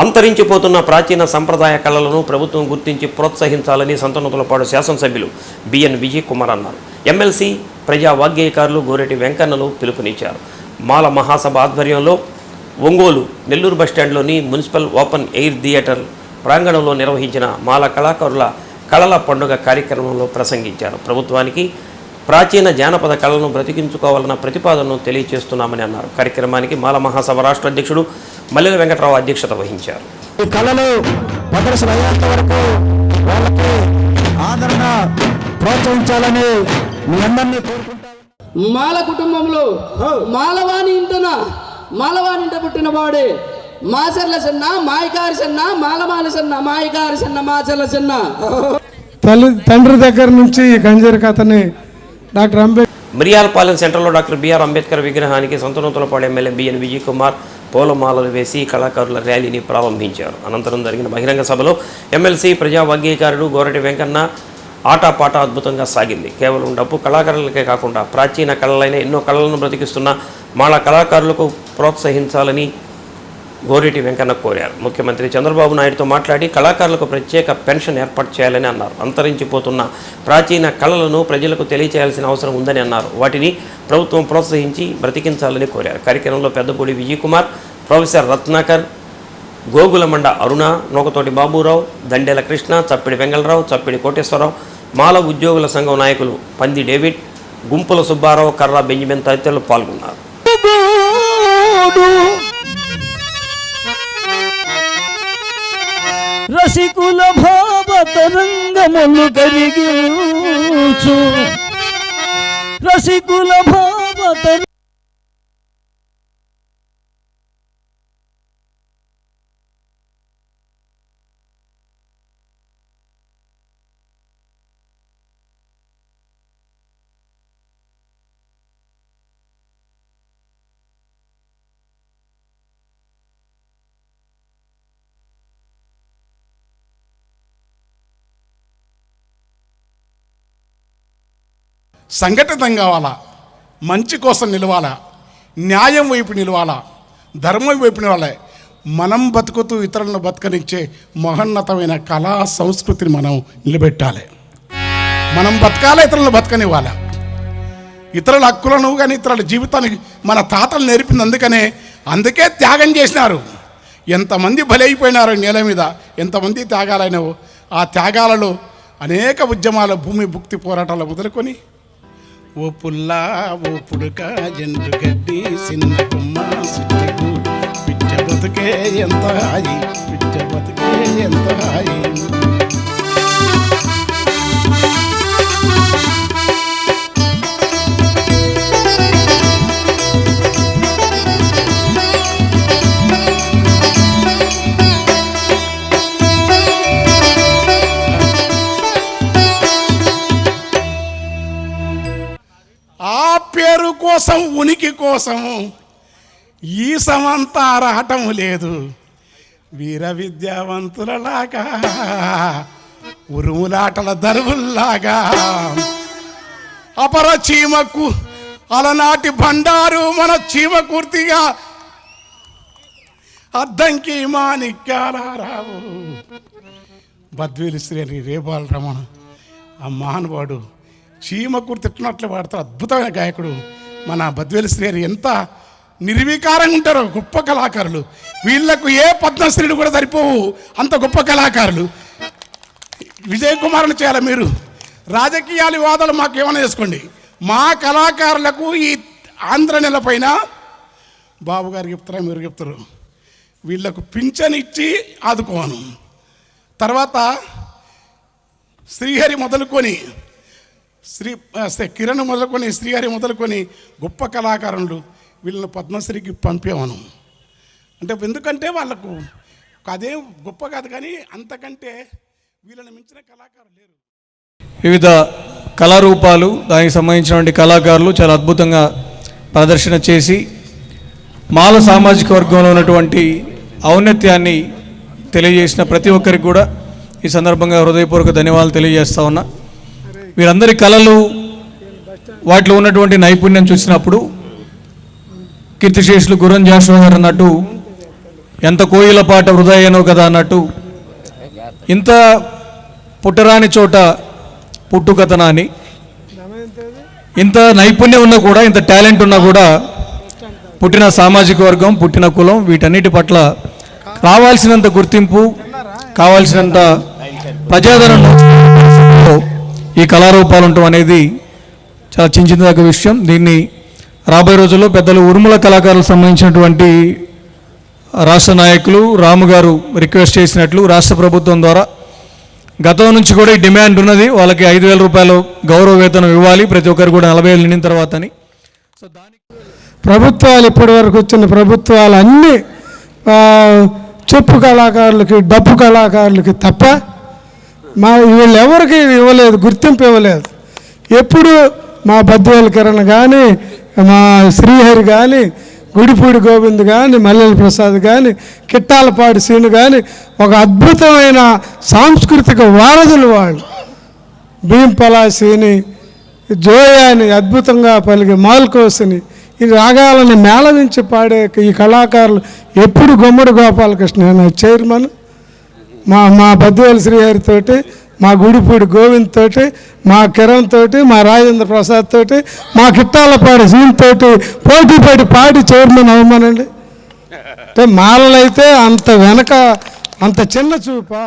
అంతరించిపోతున్న ప్రాచీన సంప్రదాయ కళలను ప్రభుత్వం గుర్తించి ప్రోత్సహించాలని సంతనూతలపాడు శాసనసభ్యులు బిఎన్ విజయ్ కుమార్ అన్నారు. ఎమ్మెల్సీ ప్రజా వాగ్గేయకారులు గోరెటి వెంకన్నలు పిలుపునిచ్చారు. మాల మహాసభ ఆధ్వర్యంలో ఒంగోలు నెల్లూరు బస్టాండ్లోని మున్సిపల్ ఓపెన్ ఎయిర్ థియేటర్ ప్రాంగణంలో నిర్వహించిన మాల కళాకారుల కళల పండుగ కార్యక్రమంలో ప్రసంగించారు. ప్రభుత్వానికి ప్రాచీన జానపద కళలను బ్రతికించుకోవాలన్న ప్రతిపాదనను తెలియజేస్తున్నామని అన్నారు. కార్యక్రమానికి మాల మహాసభ రాష్ట్ర అధ్యక్షుడు మల్లెల వెంకట్రావు అధ్యక్షత వహించారు. ఈ కళలు ప్రదర్శన అయ్యేంత వరకు వాళ్ళకి ఆదరణ ప్రోత్సహించాలని మీ అందరినీ కోరుకుంటాను. మాల కుటుంబంలో మాలవాణి ఇంటన మాలవాణి ఇంట పుట్టిన వాడే. మాచర్ల చెన్న మాయకారి చెన్న మాలమాల చెన్న మాయకారి చెన్న మాచర్ల చెన్న. తల్లి తండ్రి దగ్గర నుంచి ఈ గంజీర కథని డాక్టర్ అంబేద్కర్ మిరియాలపాలెం సెంటర్లో డాక్టర్ బిఆర్ అంబేద్కర్ విగ్రహానికి సంతనూతలపాడు ఎమ్మెల్యే బిఎన్ విజయ్ కుమార్ పూలమాలలు వేసి కళాకారుల ర్యాలీని ప్రారంభించారు. అనంతరం జరిగిన బహిరంగ సభలో ఎమ్మెల్సీ ప్రజా వర్గీకారుడు గోరటి వెంకన్న ఆటపాట అద్భుతంగా సాగింది. కేవలం డబ్బు కళాకారులకే కాకుండా ప్రాచీన కళలైన ఎన్నో కళలను బ్రతికిస్తున్న మాళ కళాకారులకు ప్రోత్సహించాలని గోరేటి వెంకన్న కోరారు. ముఖ్యమంత్రి చంద్రబాబు నాయుడుతో మాట్లాడి కళాకారులకు ప్రత్యేక పెన్షన్ ఏర్పాటు చేయాలని అన్నారు. అంతరించిపోతున్న ప్రాచీన కళలను ప్రజలకు తెలియచేయాల్సిన అవసరం ఉందని అన్నారు. వాటిని ప్రభుత్వం ప్రోత్సహించి బ్రతికించాలని కోరారు. కార్యక్రమంలో పెద్దపూడి విజయ్ కుమార్ ప్రొఫెసర్ రత్నాకర్ గోగులమండ అరుణ నూకతోటి బాబురావు దండేల కృష్ణ చప్పిడి వెంగళరావు చప్పిడి కోటేశ్వరరావు మాల ఉద్యోగుల సంఘం నాయకులు పంది డేవిడ్ గుంపుల సుబ్బారావు కర్రా బెంజమిన్ తదితరులు పాల్గొన్నారు. రసికుల భావ తరంగములు కరిగించు రసికుల భావ తర సంఘటితం కావాలా మంచి కోసం నిలవాలా? న్యాయం వైపు నిలవాలా? ధర్మం వైపు నిలవాలి? మనం బతుకుతూ ఇతరులను బతకనిచ్చే మహోన్నతమైన కళా సంస్కృతిని మనం నిలబెట్టాలి. మనం బతకాలి? ఇతరులను బతకనివ్వాలి? ఇతరుల హక్కులను కానీ ఇతరుల జీవితానికి మన తాతలు నేర్పింది అందుకనే అందుకే త్యాగం చేసినారు. ఎంతమంది బలైపోయినారు నేల మీద ఎంతమంది త్యాగాలైనవో ఆ త్యాగాలలో అనేక ఉద్యమాలు భూమి భుక్తి పోరాటాలు మొదలుకొని ఓ పుల్లా ఓ పుడక జండు గడ్డి చిన్న కుమ్మ పిచ్చ బతుకే ఎంత హాయి పిచ్చ బతుకే ఎంత హాయి. కోసం ఉనికి కోసం. ఈ సమంతా రావటం లేదు. వీర విద్యావంతులలాగా ఉరుములాటల దరువుల్లాగా. అపర చీమకు అలనాటి బండారు మన చీమకూర్తిగా. అద్దంకి మాణిక్యాలారావు బద్వేలు శ్రేణి రేబాల రమణ ఆ మహానుభావుడు చీమకూర్తి తిట్టినట్లు వాడుతారు అద్భుతమైన గాయకుడు. మన బద్వేలు శ్రేణి ఎంత నిర్వికారంగా ఉంటారో గొప్ప కళాకారులు. వీళ్ళకు ఏ పద్మశ్రీలు కూడా సరిపోవు. అంత గొప్ప కళాకారులు. విజయ్ కుమార్ని చేయాలి మీరు? రాజకీయాల వివాదాలు మాకు ఏమైనా చేసుకోండి. మా కళాకారులకు ఈ ఆంధ్ర నెల పైన బాబు గారు చెప్తారా మీరు చెప్తారు? వీళ్ళకు పింఛన్ ఇచ్చి ఆదుకోను. తర్వాత శ్రీహరి మొదలుకొని శ్రీ కిరణ్ మొదలుకొని శ్రీహరి మొదలుకొని గొప్ప కళాకారులు వీళ్ళని పద్మశ్రీకి పంపేవాను. అంటే ఎందుకంటే వాళ్ళకు అదేం గొప్ప కాదు కానీ అంతకంటే వీళ్ళని మించిన కళాకారులు లేరు. వివిధ కళారూపాలు దానికి సంబంధించినటువంటి కళాకారులు చాలా అద్భుతంగా ప్రదర్శన చేసి మాల సామాజిక వర్గంలో ఉన్నటువంటి ఔన్నత్యాన్ని తెలియజేసిన ప్రతి ఒక్కరికి కూడా ఈ సందర్భంగా హృదయపూర్వక ధన్యవాదాలు తెలియజేస్తా ఉన్నా. వీరందరి కళలు వాటిలో ఉన్నటువంటి నైపుణ్యం చూసినప్పుడు కీర్తిశేషులు గుర్రం జాషువా గారు అన్నట్టు ఎంత కోయిల పాట హృదయనో కదా అన్నట్టు ఇంత పుట్టరాని చోట పుట్టుకథనా అని ఇంత నైపుణ్యం ఉన్నా కూడా ఇంత టాలెంట్ ఉన్నా కూడా పుట్టిన సామాజిక వర్గం పుట్టిన కులం వీటన్నిటి పట్ల కావాల్సినంత గుర్తింపు కావాల్సినంత ప్రజాదరణ ఈ కళారూపాలు ఉండటం అనేది చాలా చించినదగ్గ విషయం. దీన్ని రాబోయే రోజుల్లో పెద్దలు ఉరుముల కళాకారులకు సంబంధించినటువంటి రాష్ట్ర నాయకులు రాము గారు రిక్వెస్ట్ చేసినట్లు రాష్ట్ర ప్రభుత్వం ద్వారా గతం నుంచి కూడా ఈ డిమాండ్ ఉన్నది. వాళ్ళకి ఐదు వేల రూపాయలు గౌరవ వేతనం ఇవ్వాలి. ప్రతి ఒక్కరు కూడా నలభై ఏళ్ళు నిండిన తర్వాత అని. ప్రభుత్వాలు ఇప్పటి వరకు వచ్చిన ప్రభుత్వాలు అన్నీ చెప్పు కళాకారులకి డప్పు కళాకారులకి తప్ప మా వీళ్ళు ఎవరికి ఇవ్వలేదు గుర్తింపు ఇవ్వలేదు. ఎప్పుడు మా బద్వేల కిరణ్ కానీ మా శ్రీహరి కానీ గుడిపూడి గోవింద్ కానీ మల్లెల ప్రసాద్ కానీ కిట్టాలపాడి సీను కానీ ఒక అద్భుతమైన సాంస్కృతిక వారధులు వాళ్ళు. భీం పలాసిని జోయాని అద్భుతంగా పలిగి మాల్కోసిని ఈ రాగాలని మేళవించి పాడే ఈ కళాకారులు ఎప్పుడు గుమ్మడి గోపాలకృష్ణ చైర్మన్. మా మా బద్దివేలు శ్రీ గారితో మా గుడిపూడి గోవింద్ తోటి మా కిరణ్ తోటి మా రాజేంద్ర ప్రసాద్ తోటి మా కిట్టాలపాడి సీన్ తోటి పోటీ పడి పాడి చైర్మన్ అవమానండి అంటే మాలలైతే అంత వెనక అంత చిన్న చూపా.